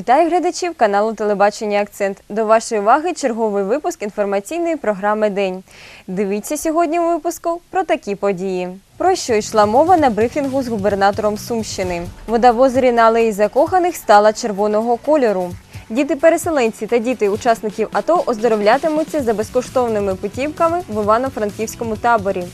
Вітаю глядачів каналу Телебачення Акцент. До вашої уваги черговий випуск інформаційної програми День. Дивіться сьогодні у випуску про такі події. Про що йшла мова на брифінгу з губернатором Сумщини? Вода в озері на алеї закоханих стала червоного кольору. Діти-переселенці та діти учасників АТО оздоровлятимуться за безкоштовними путівками в Івано-Франківському таборі.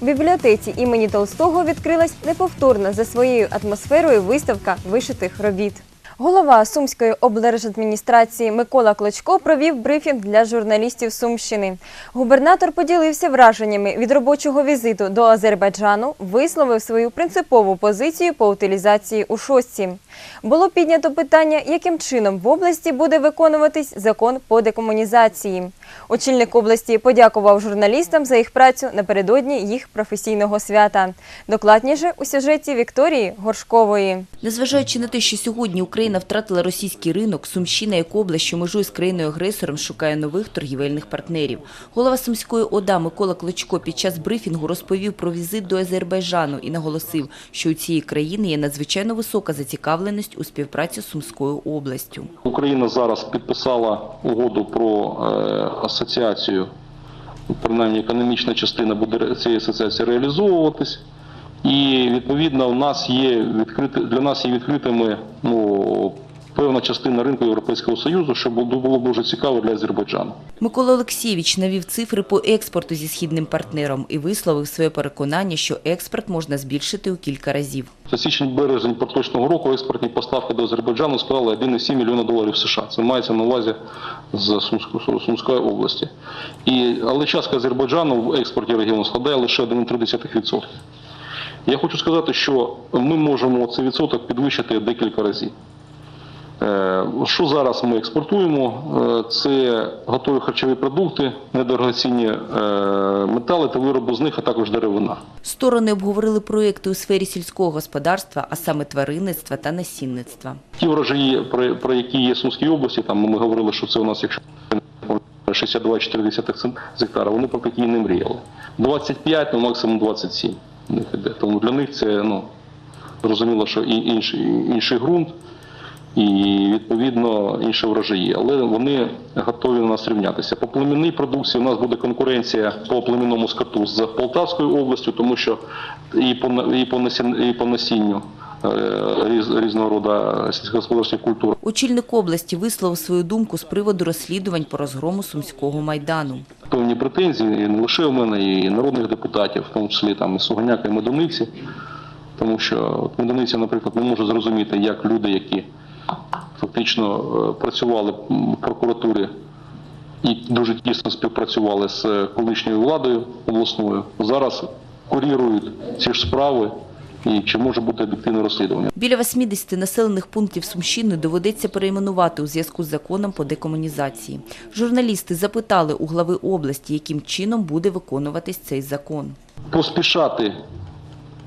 У бібліотеці імені Толстого відкрилась неповторна за своєю атмосферою виставка вишитих робіт. Голова Сумської облдержадміністрації Микола Клочко провів брифінг для журналістів Сумщини. Губернатор поділився враженнями від робочого візиту до Азербайджану, висловив свою принципову позицію по утилізації у шостці. Було піднято питання, яким чином в області буде виконуватись закон по декомунізації. Очільник області подякував журналістам за їх працю напередодні їх професійного свята. Докладніше у сюжеті Вікторії Горшкової. Незважаючи на те, що сьогодні Україна втратила російський ринок, Сумщина як область, що межує з країною-агресором, шукає нових торгівельних партнерів. Голова Сумської ОДА Микола Клочко під час брифінгу розповів про візит до Азербайджану і наголосив, що у цієї країни є надзвичайно висока зацікавленість у співпраці з Сумською областю. Україна зараз підписала угоду про е, асоціацію. Принаймні, економічна частина буде цієї асоціації реалізовуватись. І відповідно, у нас є відкрити для нас є відкритими ну, певна частина ринку Європейського Союзу, що було дуже цікаво для Азербайджану. Микола Олексійович навів цифри по експорту зі східним партнером і висловив своє переконання, що експорт можна збільшити у кілька разів. За січень-березень поточного року експортні поставки до Азербайджану склали 1,7 мільйона доларів США. Це мається на увазі з Сумської, Сумської області. І, але частка Азербайджану в експорті регіону складає лише 1,3%. Я хочу сказати, що ми можемо цей відсоток підвищити декілька разів. Е, Що зараз ми експортуємо? Е, Це готові харчові продукти, недорогоцінні е, метали та вироби з них, а також деревина. Сторони обговорили проекти у сфері сільського господарства, а саме тваринництва та насінництва. Ті врожаї, про, які є в Сумській області, там ми говорили, що це у нас, якщо 62,4 гектара, вони про такі і не мріяли. 25, ну максимум 27 в них. Тому для них це ну, зрозуміло, що і інший, інший ґрунт, і відповідно інші врожаї, але вони готові на нас рівнятися. По племінній продукції у нас буде конкуренція по племінному скоту з Полтавською областю, тому що і по, і по, насін, і по насінню е, різ, різного роду сільськогосподарських культур Очільник області висловив свою думку з приводу розслідувань по розгрому Сумського майдану. певні претензії і не лише у мене, і народних депутатів, в тому числі там і Суганяка, і Медониці. Тому що от Медониця, наприклад, не може зрозуміти, як люди, які фактично е, працювали в прокуратурі і дуже тісно співпрацювали з е, колишньою владою обласною, зараз курірують ці ж справи. І чи може бути об'єктивне розслідування? Біля 80 населених пунктів Сумщини доведеться перейменувати у зв'язку з законом по декомунізації. Журналісти запитали у глави області, яким чином буде виконуватись цей закон. поспішати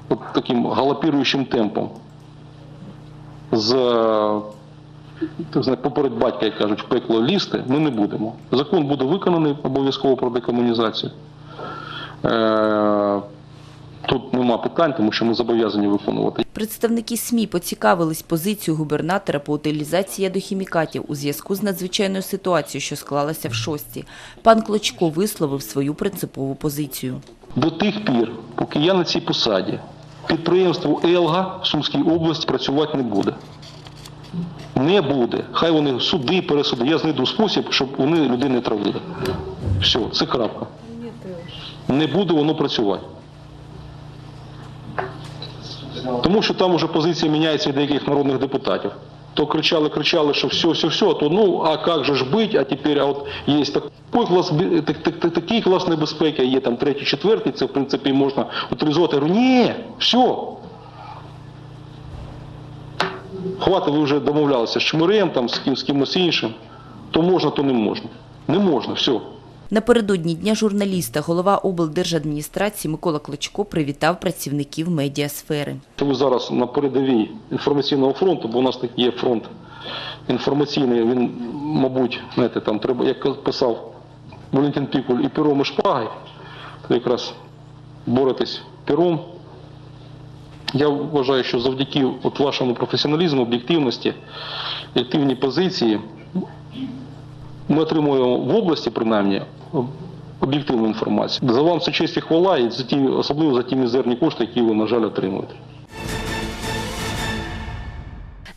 от таким галопіруючим темпом з е, поперед батька, як кажуть, в пекло лізти, ми не будемо. Закон буде виконаний обов'язково про декомунізацію. Е, Тут нема питань, тому що ми зобов'язані виконувати. Представники СМІ поцікавились позицією губернатора по утилізації ядохімікатів у зв'язку з надзвичайною ситуацією, що склалася в шості. Пан Клочко висловив свою принципову позицію. До тих пір, поки я на цій посаді, підприємство Елга в Сумській області працювати не буде. Не буде. Хай вони суди, пересуди. Я знайду спосіб, щоб вони людей не травили. Все, це крапка. Не буде воно працювати. Тому що там вже позиція міняється від деяких народних депутатів. То кричали, кричали, що все, все, все, то ну, а як же ж бить, а тепер а от є такий клас, так- так- так- такий клас небезпеки, є там третій, четвертий, це в принципі можна утилізувати. Я ні, все. Хватить, ви вже домовлялися з Чмирем, там, з, ким, з кимось іншим. То можна, то не можна. Не можна, все. Напередодні Дня журналіста голова облдержадміністрації Микола Клочко привітав працівників медіасфери. Ви зараз на передовій інформаційного фронту, бо у нас такий є фронт інформаційний, він, мабуть, знаєте, там треба, як писав Валентин Пікуль, і пером, і шпагою, то якраз боретесь пером. Я вважаю, що завдяки от вашому професіоналізму, об'єктивності активній позиції, ми отримуємо в області принаймні об'єктивну інформацію. За вам це честь і хвала, і за ті, особливо за ті мізерні кошти, які ви, на жаль, отримуєте.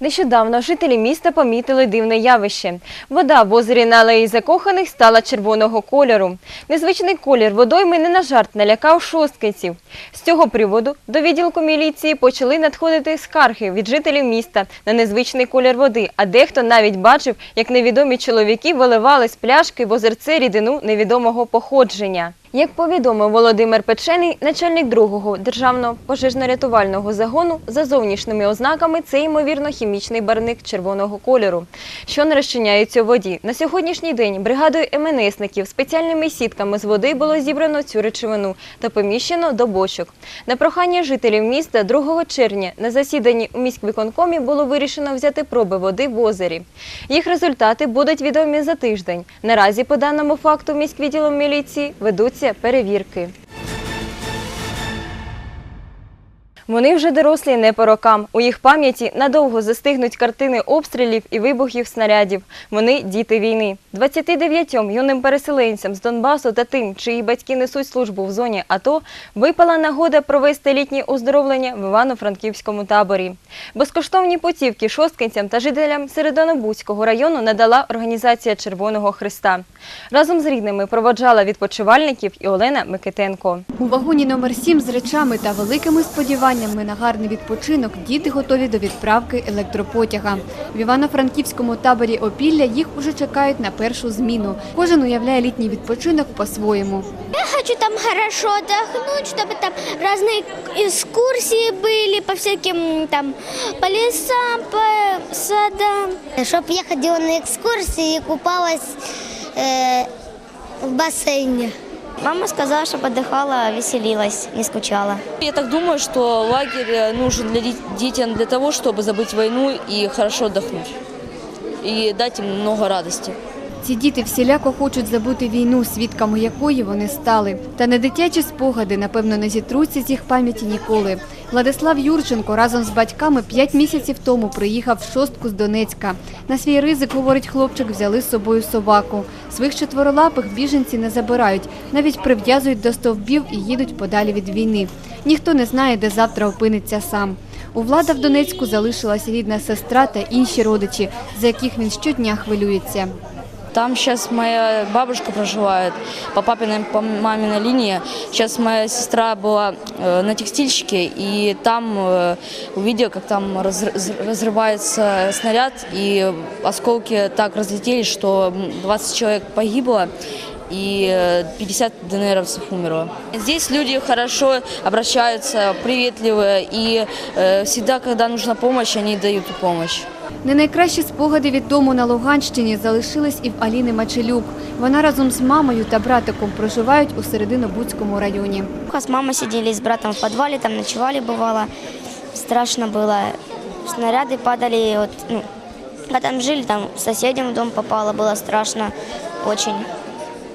Нещодавно жителі міста помітили дивне явище. Вода в озері на алеї закоханих стала червоного кольору. Незвичний колір водойми не на жарт налякав шосткинців. З цього приводу до відділку міліції почали надходити скарги від жителів міста на незвичний колір води, а дехто навіть бачив, як невідомі чоловіки виливали з пляшки в озерце рідину невідомого походження. Як повідомив Володимир Печений, начальник другого державного пожежно-рятувального загону, за зовнішніми ознаками це ймовірно хімічний барник червоного кольору, що не розчиняється у воді. На сьогоднішній день бригадою МНСників спеціальними сітками з води було зібрано цю речовину та поміщено до бочок. На прохання жителів міста 2 червня на засіданні у міськвиконкомі було вирішено взяти проби води в озері. Їх результати будуть відомі за тиждень. Наразі по даному факту міськвідділом міліції ведуться перевірки. Вони вже дорослі не по рокам. У їх пам'яті надовго застигнуть картини обстрілів і вибухів снарядів. Вони діти війни. 29 юним переселенцям з Донбасу та тим, чиї батьки несуть службу в зоні АТО, випала нагода провести літнє оздоровлення в Івано-Франківському таборі. Безкоштовні путівки шосткинцям та жителям Середонобудського району надала організація Червоного Христа. Разом з рідними проводжала відпочивальників і Олена Микитенко. У вагоні номер 7 з речами та великими сподіваннями на гарний відпочинок діти готові до відправки електропотяга. В Івано-Франківському таборі Опілля їх уже чекають на першу зміну. Кожен уявляє літній відпочинок по-своєму. Я хочу там хорошо отдохнуть, чтобы там разные экскурсии были по всяким там по лесам, по садам. Чтоб я ходила на экскурсии и купалась э, в бассейне. Мама сказала, чтобы отдыхала, веселилась, не скучала. Я так думаю, что лагерь э, нужен для дет- детям для того, чтобы забыть войну и хорошо отдохнуть. И дать им много радости. Ці діти всіляко хочуть забути війну, свідками якої вони стали. Та не дитячі спогади, напевно, не зітруться з їх пам'яті ніколи. Владислав Юрченко разом з батьками п'ять місяців тому приїхав в шостку з Донецька. На свій ризик, говорить хлопчик, взяли з собою собаку. Своїх четверолапих біженці не забирають, навіть прив'язують до стовбів і їдуть подалі від війни. Ніхто не знає, де завтра опиниться сам. У влада в Донецьку залишилася рідна сестра та інші родичі, за яких він щодня хвилюється. Там сейчас моя бабушка проживает по папиной, по маминой линии. Сейчас моя сестра была э, на текстильщике, и там э, увидела, как там раз- раз- разрывается снаряд, и осколки так разлетелись, что м, 20 человек погибло. И э, 50 ДНРовцев умерло. Здесь люди хорошо обращаются, приветливые, и э, всегда, когда нужна помощь, они дают помощь. Не найкращі спогади від дому на Луганщині залишились і в Аліни Мачелюк. Вона разом з мамою та братиком проживають у Серединобудському районі. С мамой сидели с братом в подвале, там ночевали бывало. Страшно было. Снаряды падали. Вот, ну, когда там жили, там соседям в дом попало, было страшно очень.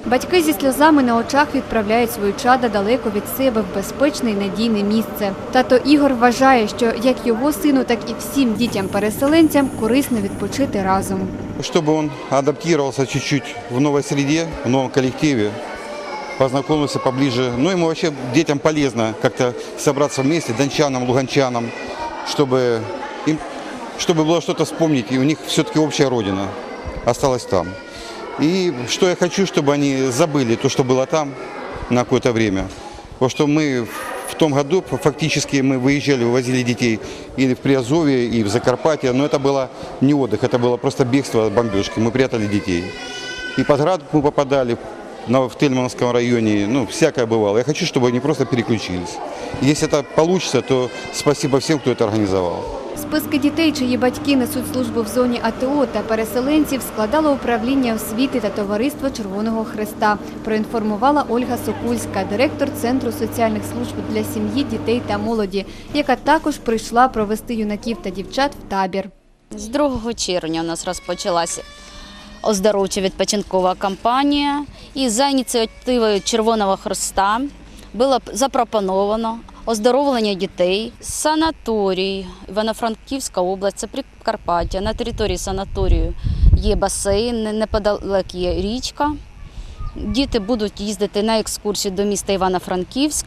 Батьки зі сльозами на очах відправляють свою чада далеко від себе в безпечне і надійне місце. Тато Ігор вважає, що як його сину, так і всім дітям-переселенцям корисно відпочити разом. Чтобы он адаптировался чуть-чуть в новой среде, в новом коллективе, познакомился поближе. Ну, ему вообще, детям полезно как-то собраться вместе, дончанам, луганчанам, чтобы, им, чтобы было что-то вспомнить. И у них все-таки общая родина осталась там. И что я хочу, чтобы они забыли то, что было там на какое-то время. Потому что мы в том году фактически мы выезжали, вывозили детей и в Приазовье, и в Закарпатье, но это было не отдых, это было просто бегство от бомбежки. Мы прятали детей. И под град мы попадали на, в Тельмановском районе, ну, всякое бывало. Я хочу, чтобы они просто переключились. Если это получится, то спасибо всем, кто это организовал. Списки дітей, чиї батьки несуть службу в зоні АТО та переселенців, складало управління освіти та товариство Червоного Хреста. Проінформувала Ольга Сокульська, директор Центру соціальних служб для сім'ї, дітей та молоді, яка також прийшла провести юнаків та дівчат в табір. З 2 червня у нас розпочалася оздоровча відпочинкова кампанія. І за ініціативою Червоного Хреста було запропоновано оздоровлення дітей, санаторій, Івано-Франківська область, це Прикарпаття. На території санаторію є басейн, неподалек є річка. Діти будуть їздити на екскурсію до міста Івано-Франківськ,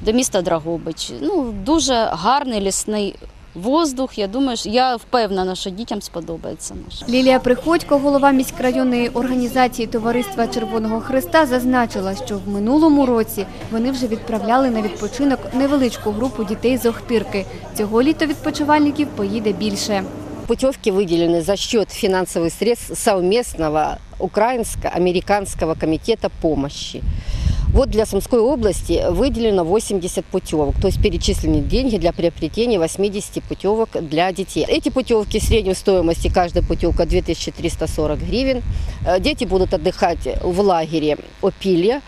до міста Драгобич. Ну, дуже гарний лісний воздух. Я думаю, що- я впевнена, що дітям сподобається наш. Лілія Приходько, голова міськрайонної організації Товариства Червоного Христа, зазначила, що в минулому році вони вже відправляли на відпочинок невеличку групу дітей з Охтирки. Цього літа відпочивальників поїде більше. Путевки выделены за счет финансовых средств совместного украинско-американского комитета помощи. Вот для Сумской области выделено 80 путевок, то есть перечислены деньги для приобретения 80 путевок для детей. Эти путевки в средней стоимости, каждая путевка 2340 гривен. Э, Дети будут отдыхать в лагере Опилья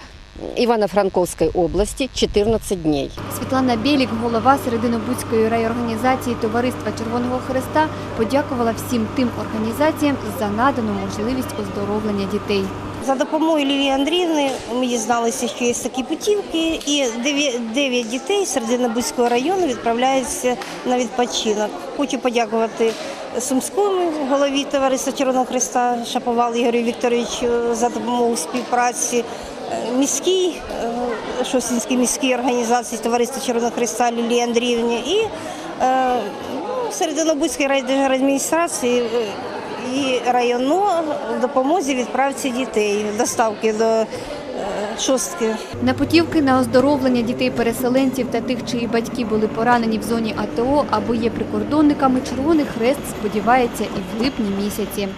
Ивано-Франковской области 14 дней. Світлана Білік, голова Серединобудської райорганізації Товариства Червоного Христа, подякувала всім тим організаціям за надану можливість оздоровлення дітей. За допомогою Лілії Андріївни ми дізналися, що є такі путівки, і 9 дітей Серединобузького району відправляються на відпочинок. Хочу подякувати Сумському голові товариства Червоного Христа Шаповалу Ігорю Вікторовичу за допомогу співпраці. е, Міській е, Шосінській міській організації Товариства Червоного Христа Лілії Андріївні і е, ну, Серединобузької райдержадміністрації і району в допомозі відправці дітей, доставки до е, шостки. На путівки на оздоровлення дітей-переселенців та тих, чиї батьки були поранені в зоні АТО або є прикордонниками, Червоний Хрест сподівається і в липні місяці.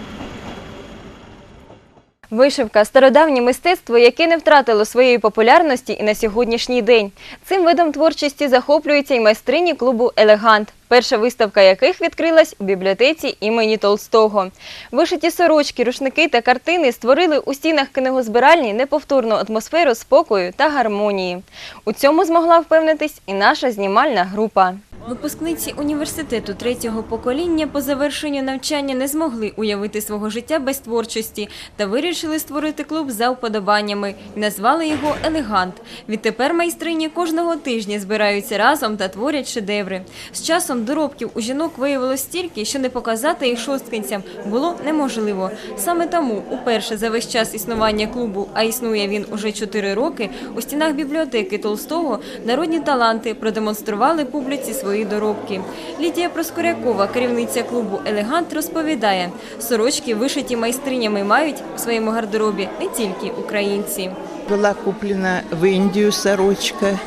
Вишивка стародавнє мистецтво, яке не втратило своєї популярності і на сьогоднішній день. Цим видом творчості захоплюються й майстрині клубу Елегант, перша виставка яких відкрилась у бібліотеці імені Толстого. Вишиті сорочки, рушники та картини створили у стінах книгозбиральні неповторну атмосферу спокою та гармонії. У цьому змогла впевнитись і наша знімальна група. Випускниці університету третього покоління по завершенню навчання не змогли уявити свого життя без творчості та вирішили створити клуб за вподобаннями і назвали його Елегант. Відтепер майстрині кожного тижня збираються разом та творять шедеври. З часом доробків у жінок виявилось стільки, що не показати їх шосткинцям було неможливо. Саме тому уперше за весь час існування клубу, а існує він уже 4 роки, у стінах бібліотеки Толстого народні таланти продемонстрували публіці свої доробки. Лідія Проскорякова, керівниця клубу Елегант, розповідає, сорочки, вишиті майстринями, мають у своєму гардеробі не тільки українці. Была куплена в Индию сорочка.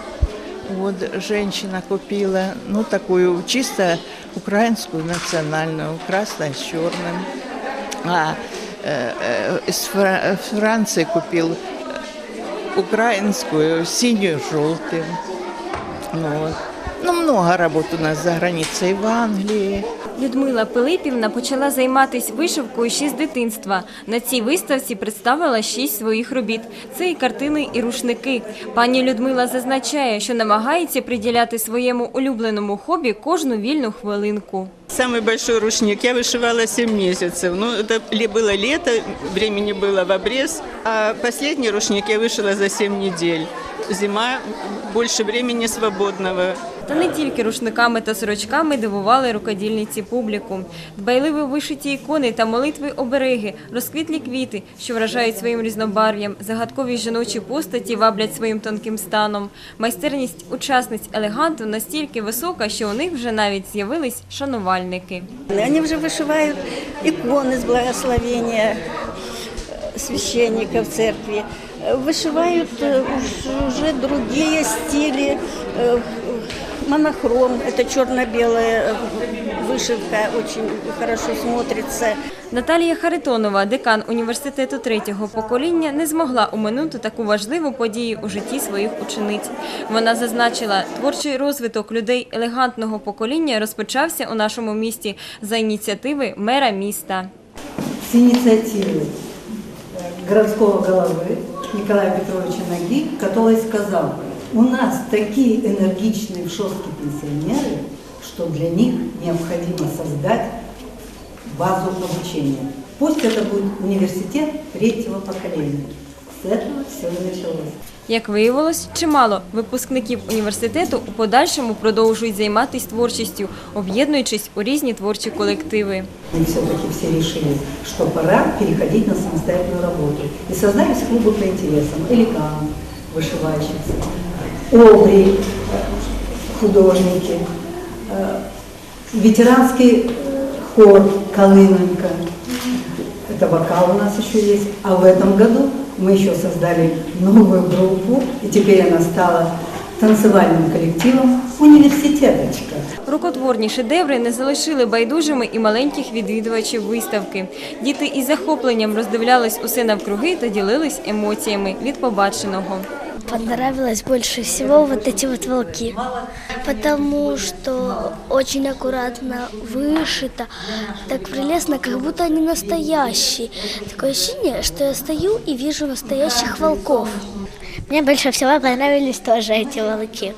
Вот женщина купила, ну, такую чисто украинскую национальную, красная с черным. А э, э, из Фра- Франции купил украинскую, синюю с желтым. Ну, вот. ну, много работ у нас за границей, в Англії. Людмила Пилипівна почала займатися вишивкою ще з дитинства. На цій виставці представила шість своїх робіт. Це і картини, і рушники. Пані Людмила зазначає, що намагається приділяти своєму улюбленому хобі кожну вільну хвилинку. Самый большой рушник я вышивала 7 месяцев. Ну, это ли- было лето, времени было в обрез. А последний рушник я вышила за 7 недель. Зима, больше времени свободного. Та не тільки рушниками та сорочками дивували рукодільниці публіку. Дбайливо вишиті ікони та молитви обереги, розквітлі квіти, що вражають своїм різнобарв'ям, загадкові жіночі постаті ваблять своїм тонким станом. Майстерність учасниць елеганту настільки висока, що у них вже навіть з'явились шанувальники. Они уже вышивают иконы с благословения э, священника в церкви. Э, Вышивают э, уж- уже другие стили. э, Монохром, это черно-белая э, вышивка, очень хорошо смотрится. Наталія Харитонова, декан університету третього покоління, не змогла уминути таку важливу подію у житті своїх учениць. Вона зазначила, творчий розвиток людей елегантного покоління розпочався у нашому місті за ініціативи мера міста. с инициативы э, городского головы Николая Петровича Ноги, который сказал, у нас такие энергичные в Шостке пенсионеры, что для них необходимо создать базу обучения. Пусть это будет университет третьего поколения. С этого все и началось. Як виявилось, чимало випускників університету у подальшому продовжують займатися творчістю, об'єднуючись у різні творчі колективи. И все-таки все решили, что пора переходить на самостоятельную работу. И создались клубы по интересам. Эликан, вышивальщицы, Обри, э, художники, ветеранский хор Колыненко. Это вокал у нас еще есть. А в этом году мы еще создали новую группу, и теперь она стала танцевальным коллективом «Университеточка». Рукотворні шедеври не залишили байдужими і маленьких відвідувачів виставки. Діти із захопленням роздивлялись усе навкруги та ділились емоціями від побаченого. Понравилось больше всего вот эти вот волки, потому что очень аккуратно вышито, так прелестно, как будто они настоящие. Такое ощущение, что я стою и вижу настоящих волков. Мне больше всего понравились тоже эти волки.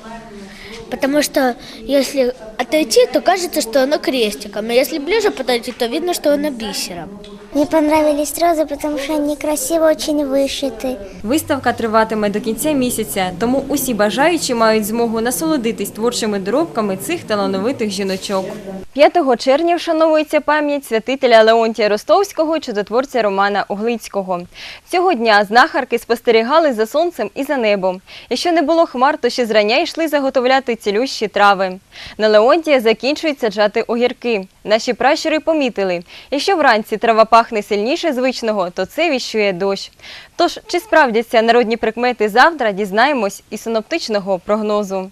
Потому что если отойти, то кажется, что оно крестиком, а если ближе подойти, то видно, что оно бисером. Мне понравились розы, потому что они красиво очень вышиты. Виставка триватиме до кінця місяця, тому усі бажаючі мають змогу насолодитись творчими доробками цих талановитих жіночок. 5 червня вшановується пам'ять святителя Леонтія Ростовського, чудотворця Романа Углицького. Цього дня знахарки спостерігали за сонцем і за небом. Якщо не було хмар, то ще зрання йшли заготовляти цілющі трави. На Леонтія закінчують саджати огірки. Наші пращури помітили, якщо вранці трава пахне сильніше звичного, то це віщує дощ. Тож, чи справдяться народні прикмети завтра, дізнаємось із синоптичного прогнозу.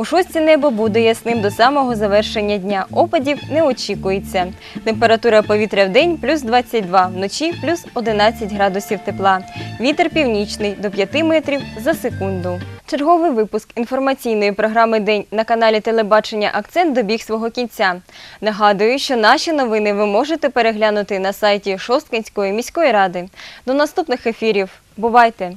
У шостці небо буде ясним до самого завершення дня. Опадів не очікується. Температура повітря в день плюс 22, вночі плюс 11 градусів тепла. Вітер північний до 5 метрів за секунду. Черговий випуск інформаційної програми День на каналі Телебачення Акцент добіг свого кінця. Нагадую, що наші новини ви можете переглянути на сайті Шосткинської міської ради. До наступних ефірів. Бувайте!